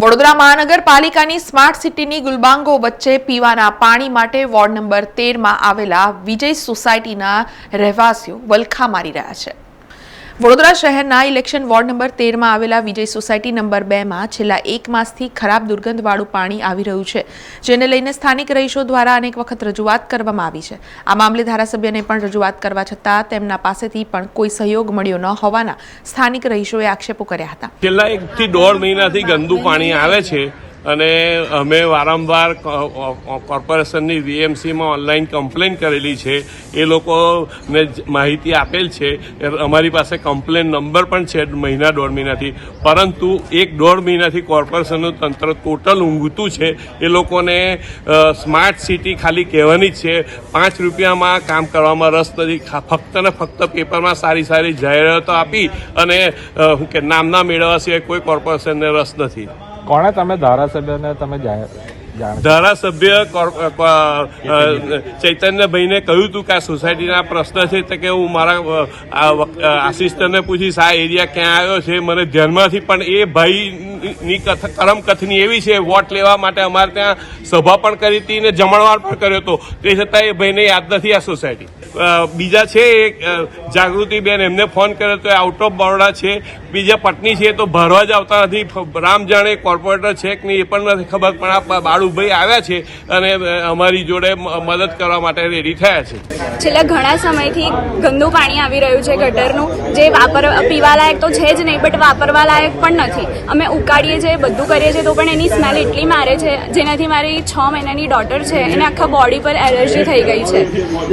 વડોદરા મહાનગરપાલિકાની સ્માર્ટ સિટીની ગુલબાંગો વચ્ચે પીવાના પાણી માટે વોર્ડ નંબર તેરમાં આવેલા વિજય સોસાયટીના રહેવાસીઓ વલખા મારી રહ્યા છે. વડોદરા શહેરના ઇલેક્શન વોર્ડ નંબર તેરમાં આવેલા વિજય સોસાયટી નંબર બેમાં છેલ્લા એક માસથી ખરાબ દુર્ગંધવાળું પાણી આવી રહ્યું છે, જેને લઈને સ્થાનિક રહીશો દ્વારા અનેક વખત રજૂઆત કરવામાં આવી છે. આ મામલે ધારાસભ્યને પણ રજૂઆત કરવા છતાં તેમના પાસેથી પણ કોઈ સહયોગ મળ્યો ન હોવાના સ્થાનિક રહીશોએ આક્ષેપો કર્યા હતા. છેલ્લા એકથી દોઢ મહિનાથી ગંદુ પાણી આવે છે. અને અમે વારંવાર કોર્પોરેશનની વીએમસીમાં ઓનલાઈન કમ્પ્લેન કરેલી છે. એ લોકોને માહિતી આપેલ છે. અમારી પાસે કમ્પ્લેન નંબર પણ છે મહિના દોઢ મહિનાથી. પરંતુ એક દોઢ મહિનાથી કોર્પોરેશનનું તંત્ર ટોટલ ઊંઘતું છે. એ લોકોને સ્માર્ટ સિટી ખાલી કહેવાની જ છે. પાંચ રૂપિયામાં કામ કરવામાં રસ નથી. ફક્ત ને ફક્ત પેપરમાં સારી સારી જાહેરાતો આપી અને શું કે નામના મેળવવા સિવાય કોઈ કોર્પોરેશનને રસ નથી. કોણે તમે ધારાસભ્યને તમે ધારાસભ્ય ચૈતન્યભાઈને કહ્યું હતું કે આ સોસાયટીના પ્રશ્ન છે તો કે હું મારા આસિસ્ટન્ટને પૂછીશ, આ એરિયા ક્યાં આવ્યો છે? મને ધ્યાનમાંથી પણ એ ભાઈની કથ કરમકથની એવી છે, વોટ લેવા માટે અમારે ત્યાં સભા પણ કરી હતી ને જમણવાર પણ કર્યો હતો. તે છતાં એ ભાઈને યાદ નથી આ સોસાયટી. બીજા છે એક જાગૃતિબેન, એમને ફોન કર્યો તો એ આઉટ ઓફ બરોડા છે. બીજા પત્ની છે તો ભરવા જ આવતા નથી. રામ જાણે કોર્પોરેટર છે કે નહીં એ પણ નથી ખબર, પણ આ બાળુભાઈ આવ્યા છે અને અમારી જોડે મદદ કરવા માટે રેડી થયા છે. છેલ્લા ઘણા સમયથી ગંદુ પાણી આવી રહ્યું છે ગટરનું. જે વાપર પીવા લાયક તો છે જ નહીં બટ વાપરવા લાયક પણ નથી. અમે ઉકાળીએ છીએ, બધું કરીએ છીએ, તો પણ એની સ્મેલ એટલી મારે છે, જેનાથી મારી છ મહિનાની ડોટર છે, એને આખા બોડી પર એલર્જી થઈ ગઈ છે.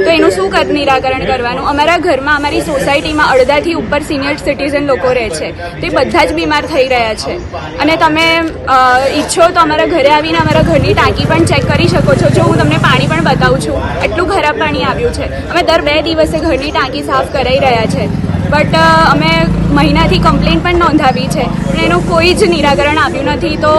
તો એનું શું કર નિરાકરણ કરવાનું. અમારા ઘરમાં, અમારી સોસાયટીમાં અડધાથી ઉપર સિનિયર સિટીઝન લોકો રહે છે. તે બધા જ બીમાર થઈ રહ્યા છે. અને તમે ઈચ્છો તો અમારા ઘરે આવીને અમારા ઘરની ટાંકી પણ ચેક કરી શકો છો. જો હું તમને પાણી પણ બતાવું છું, એટલું ખરાબ પાણી આવ્યું છે. અમે દર બે દિવસે ઘરની ટાંકી સાફ કરાઈ રહ્યા છે. બટ અમે મહિનાથી કમ્પ્લેન પણ નોંધાવી છે. પણ એનું કોઈ જ નિરાકરણ આવ્યું નથી. તો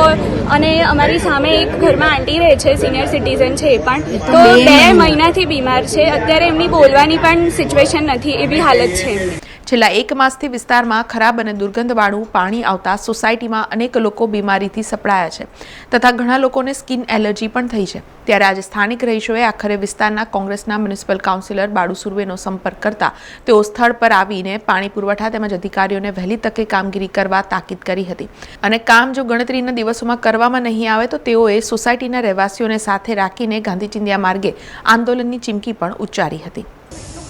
અને અમારી સામે એક ઘરમાં આંટી રહે છે સિનિયર સિટીઝન છે એ પણ. તો બે મહિનાથી બીમાર છે. અત્યારે એમની બોલવાની પણ સિચ્યુએશન નથી. એવી હાલત છે એમની. છેલ્લા એક માસથી વિસ્તારમાં ખરાબ અને દુર્ગંધવાળું પાણી આવતા સોસાયટીમાં અનેક લોકો બીમારીથી સપડાયા છે તથા ઘણા લોકોને સ્કિન એલર્જી પણ થઈ છે. ત્યારે આજે સ્થાનિક રહીશોએ આખરે વિસ્તારના કોંગ્રેસના મ્યુનિસિપલ કાઉન્સિલર બાળુ સુર્વેનો સંપર્ક કરતા તેઓ સ્થળ પર આવીને પાણી પુરવઠા તેમજ અધિકારીઓને વહેલી તકે કામગીરી કરવા તાકીદ કરી હતી. અને કામ જો ગણતરીના દિવસોમાં કરવામાં નહીં આવે તો તેઓએ સોસાયટીના રહેવાસીઓને સાથે રાખીને ગાંધી ચિંધ્યા માર્ગે આંદોલનની ચીમકી પણ ઉચ્ચારી હતી.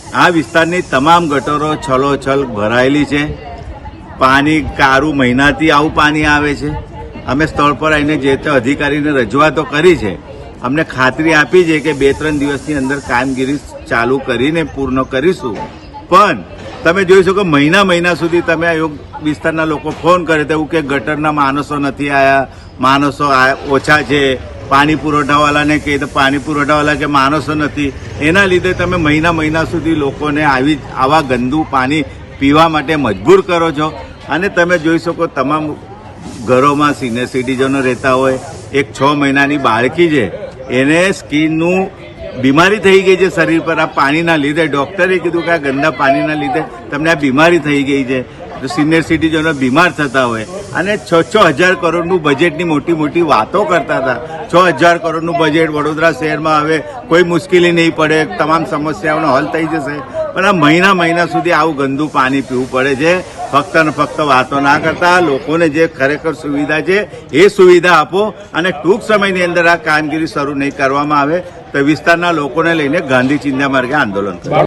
આ વિસ્તારની તમામ ગટરો છલોછલ ભરાયેલી છે. પાણી કારું મહિનાથી આવું પાણી આવે છે. અમે સ્થળ પર આવીને જે તે અધિકારીને રજૂઆતો કરી છે, અમને ખાતરી આપી છે કે બે ત્રણ દિવસની અંદર કામગીરી ચાલુ કરીને પૂર્ણ કરીશું. પણ તમે જોઈ શકો મહિના મહિના સુધી તમે યોગ વિસ્તારના લોકો ફોન કરે તો એવું કે ગટરના માણસો નથી આવ્યા માણસો ઓછા છે પાણી પુરવઠાવાળાને કહીએ તો પાણી પુરવઠાવાળા કે માણસો નથી. એના લીધે તમે મહિના મહિના સુધી લોકોને આવી આવા ગંદુ પાણી પીવા માટે મજબૂર કરો છો. અને તમે જોઈ શકો તમામ ઘરોમાં સિનિયર સિટીઝનો રહેતા હોય, એક છ મહિનાની બાળકી છે, એને સ્કિનનું બીમારી થઈ ગઈ છે શરીર પર. આ પાણીના લીધે ડૉક્ટરે કીધું કે આ ગંદા પાણીના લીધે તમને આ બીમારી થઈ ગઈ છે. સિનિયર સિટીઝનો બીમાર થતા હોય અને છ છ હજાર કરોડનું બજેટની મોટી મોટી વાતો કરતા હતા. છ હજાર કરોડનું બજેટ વડોદરા શહેરમાં હવે કોઈ મુશ્કેલી નહીં પડે, તમામ સમસ્યાઓનો હલ થઈ જશે. પણ આ મહિના મહિના સુધી આવું ગંદુ પાણી પીવું પડે છે. ફક્ત ને ફક્ત વાતો ના કરતા, લોકોને જે ખરેખર સુવિધા છે એ સુવિધા આપો અને ટૂંક સમયની અંદર આ કામગીરી શરૂ નહીં કરવામાં આવે તો વિસ્તારના લોકોને લઈને ગાંધી ચિંતા માર્ગે આંદોલન કરો.